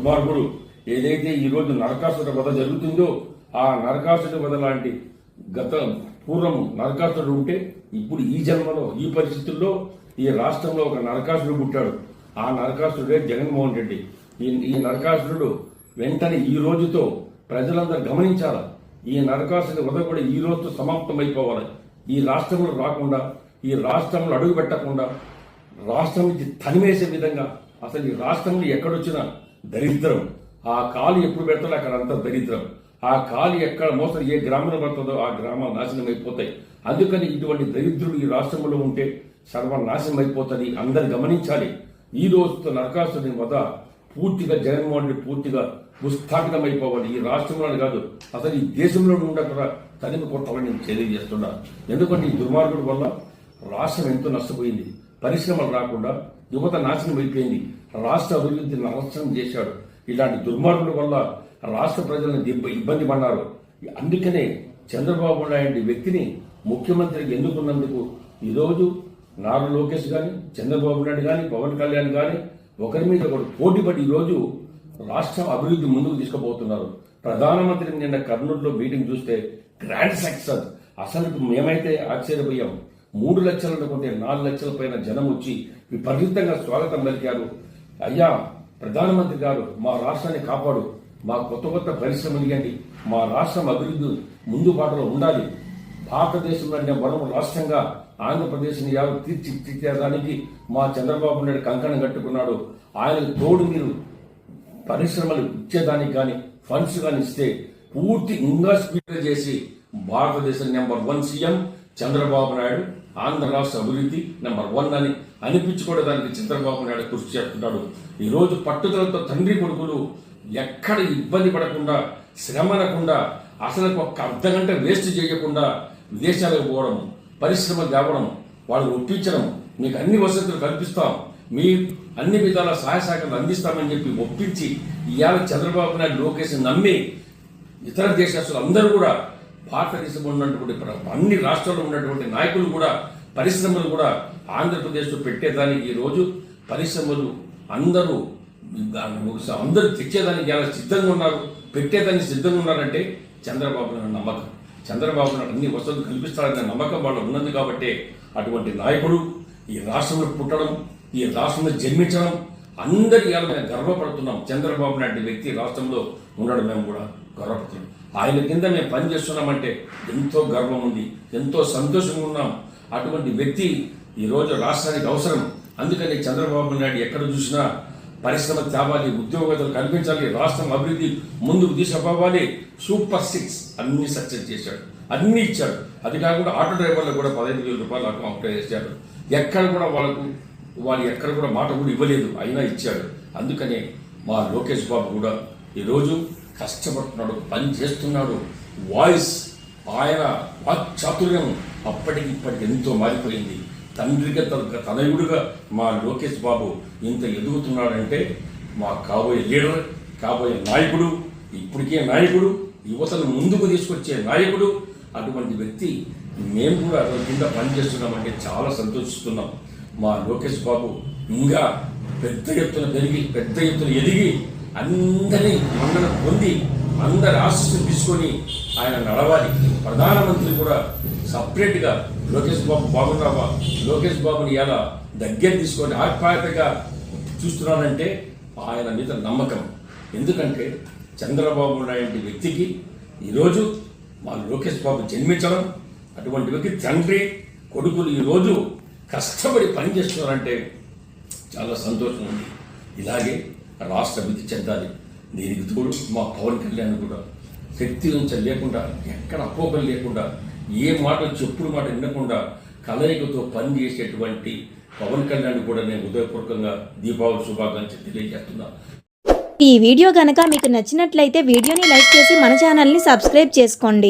దుర్మార్గుడు ఏదైతే ఈ రోజు నరకాసుర వధ జరుగుతుందో ఆ నరకాసుర వధ లాంటి గత పూర్వం నరకాసురుడు ఉంటే ఇప్పుడు ఈ జన్మలో ఈ పరిస్థితుల్లో ఈ రాష్ట్రంలో ఒక నరకాసురుడు పుట్టాడు. ఆ నరకాసురుడే జగన్మోహన్ రెడ్డి. ఈ ఈ నరకాసురుడు వెంటనే ఈ రోజుతో ప్రజలందరూ గమనించాలి? ఈ నరకాసుడి వధ కూడా ఈ రోజుతో సమాప్తమైపోవాలి. ఈ రాష్ట్రంలో రాకుండా ఈ రాష్ట్రంలో అడుగు పెట్టకుండా రాష్ట్రం నుంచి తనివేసే విధంగా అసలు ఈ రాష్ట్రంలో ఎక్కడొచ్చినా దరిద్రం. ఆ కాలు ఎప్పుడు పెడతారో అక్కడ అంత దరిద్రం. ఆ కాలు ఎక్కడ మోసం ఏ గ్రామంలో పడుతుందో ఆ గ్రామాలు నాశనం అయిపోతాయి అందుకని ఇటువంటి దరిద్రులు ఈ రాష్ట్రంలో ఉంటే సర్వనాశనం అయిపోతుంది అందరు గమనించాలి. ఈ రోజుతో నరకాసుని వద పూర్తిగా జగన్మోహన్ రెడ్డి పూర్తిగా అయిపోవాలి ఈ రాష్ట్రంలో కాదు అసలు ఈ దేశంలో ఉండకుండా తనిమి కొట్టాలని నేను తెలియజేస్తున్నా. ఎందుకంటే ఈ దుర్మార్గుడు వల్ల రాష్ట్రం ఎంతో నష్టపోయింది. పరిశ్రమలు రాకుండా యువత నాశనం అయిపోయింది. రాష్ట్ర అభివృద్ధి నాశనం చేశాడు. ఇలాంటి దుర్మార్గుల వల్ల రాష్ట్ర ప్రజలను దిబ్బ- ఇబ్బంది పడ్డారు. అందుకనే చంద్రబాబు నాయుడు వ్యక్తిని ముఖ్యమంత్రికి ఎన్నుకున్నందుకు ఈరోజు నారా లోకేష్ కానీ చంద్రబాబు నాయుడు కానీ పవన్ కళ్యాణ్ కానీ ఒకరి మీద ఒకరు పోటీపడి ఈరోజు రాష్ట్ర అభివృద్ధి ముందుకు తీసుకుపోతున్నారు. ప్రధానమంత్రి నిన్న కర్నూలులో మీటింగ్ చూస్తే గ్రాండ్ సక్సెస్. అసలు మేమైతే ఆశ్చర్యపోయాం. మూడు లక్షల అనుకుంటే నాలుగు లక్షల పైన జనం వచ్చి విపరీతంగా స్వాగతం పలికారు. అయ్యా ప్రధానమంత్రి గారు మా రాష్ట్రాన్ని కాపాడు. మా కొత్త కొత్త పరిశ్రమలు ఇవ్వండి మా రాష్ట్రం అభివృద్ధి ముందు బాటలో ఉండాలి. భారతదేశంలోనే వరం రాష్ట్రంగా ఆంధ్రప్రదేశ్ని యావ తీర్చిదిద్దడానికి మా చంద్రబాబు నాయుడు కంకణం కట్టుకున్నాడు. ఆయనకు తోడు మీరు పరిశ్రమలు ఇచ్చేదానికి కానీ ఫండ్స్ కానీ ఇస్తే పూర్తి ఇంకా స్పీడ్ చేసి భారతదేశం number one CM Chandrababu Naidu Andhra రాష్ట్ర అభివృద్ధి నెంబర్ వన్ అని అనిపించుకోవడానికి చంద్రబాబు నాయుడు కృషి చేస్తున్నాడు. ఈరోజు పట్టుదలతో తండ్రి కొడుకులు ఎక్కడ ఇబ్బంది పడకుండా శ్రమనకుండా అసలు ఒక అర్ధ గంట వేస్ట్ చేయకుండా విదేశాలకు పోవడం పరిశ్రమ తేవడం వాళ్ళు ఒప్పించడం మీకు అన్ని వసతులు కల్పిస్తాం. మీ అన్ని విధాల సహాయ సహకారాలు అందిస్తామని చెప్పి ఒప్పించి ఇవాళ చంద్రబాబు నాయుడు లోకేష్ నమ్మి ఇతర దేశస్తులు అందరూ కూడా భారతదేశంలో ఉన్నటువంటి అన్ని రాష్ట్రాల్లో ఉన్నటువంటి నాయకులు కూడా పరిశ్రమలు కూడా ఆంధ్రప్రదేశ్లో పెట్టేదానికి ఈ రోజు పరిశ్రమలు అందరూ అందరూ తెచ్చేదానికి ఎలా సిద్ధంగా ఉన్నారు పెట్టేదానికి సిద్ధంగా ఉన్నారంటే చంద్రబాబు నాయుడు నమ్మకం. చంద్రబాబు నాయుడు అన్ని వసతులు కల్పిస్తారనే నమ్మకం వాళ్ళు ఉన్నది కాబట్టి అటువంటి నాయకుడు ఈ రాష్ట్రంలో పుట్టడం ఈ రాష్ట్రంలో జన్మించడం అందరి ఎలా మేము గర్వపడుతున్నాం. చంద్రబాబు నాయుడు వ్యక్తి రాష్ట్రంలో ఉండడం మేము కూడా. గర్వపడుతుంది ఆయన కింద మేము పనిచేస్తున్నామంటే ఎంతో గర్వం ఉంది ఎంతో సంతోషంగా ఉన్నాం అటువంటి వ్యక్తి ఈ రోజు రాష్ట్రానికి అవసరం. అందుకని చంద్రబాబు నాయుడు ఎక్కడ చూసినా పరిశ్రమ తేవాలి ఉద్యోగతలు కనిపించాలి రాష్ట్రం అభివృద్ధి ముందుకు తీసుకుపోవాలి సూపర్ సిక్స్ అన్ని సక్సెస్ చేశాడు. అన్నీ ఇచ్చాడు. అది కాకుండా ఆటో డ్రైవర్లకు కూడా పదహైదు వేల రూపాయలు అకౌంట్ చేశాడు. ఎక్కడ కూడా వాళ్ళకు వాళ్ళు ఎక్కడ కూడా మాట కూడా ఇవ్వలేదు. అయినా ఇచ్చాడు. అందుకనే మా లోకేష్ బాబు కూడా ఈరోజు కష్టపడుతున్నాడు పని చేస్తున్నాడు. వాయిస్ ఆయన వాక్చాతుర్యం అప్పటికి ఇప్పటికి ఎంతో మారిపోయింది. తండ్రిగా తన- తనయుడుగా మా లోకేష్ బాబు ఇంత ఎదుగుతున్నాడంటే మా కాబోయే లీడర్ కాబోయే నాయకుడు ఇప్పటికే నాయకుడు యువతను ముందుకు తీసుకొచ్చే నాయకుడు అటువంటి వ్యక్తి మేము కూడా అతని కింద పనిచేస్తున్నామంటే చాలా సంతోషిస్తున్నాం. మా లోకేష్ బాబు ఇంకా పెద్ద ఎత్తున పెరిగి పెద్ద ఎత్తున ఎదిగి అందరినీ మండల పొంది అందరి ఆశీస్సులు తీసుకొని ఆయన నడవాలి. ప్రధానమంత్రి కూడా సపరేట్గా లోకేష్ బాబు బాగున్నావా? లోకేష్ బాబుని ఎలా దగ్గర తీసుకొని ఆప్యాయతగా చూస్తున్నానంటే ఆయన మీద నమ్మకం. ఎందుకంటే చంద్రబాబు నాయుడు వ్యక్తికి ఈరోజు మా లోకేష్ బాబు జన్మించడం అటువంటి వ్యక్తి తండ్రి కొడుకులు ఈరోజు కష్టపడి పనిచేస్తున్నారంటే చాలా సంతోషం ఉంది ఇలాగే రాష్ట్ర అభివృద్ధి చెందాలి. దీనికి తోడు మా పవన్ కళ్యాణ్ కూడా. శక్తి నుంచి లేకుండా ఎక్కడ అపోహలు లేకుండా ఏ మాట చెప్పుడు మాట వినకుండా కలయికతో పనిచేసేటువంటి పవన్ కళ్యాణ్ కూడా నేను హృదయపూర్వకంగా దీపావళి శుభాకాంక్షలు తెలియజేస్తున్నా. ఈ వీడియో కనుక మీకు నచ్చినట్లయితే వీడియోని లైక్ చేసి మన ఛానల్ని సబ్స్క్రైబ్ చేసుకోండి.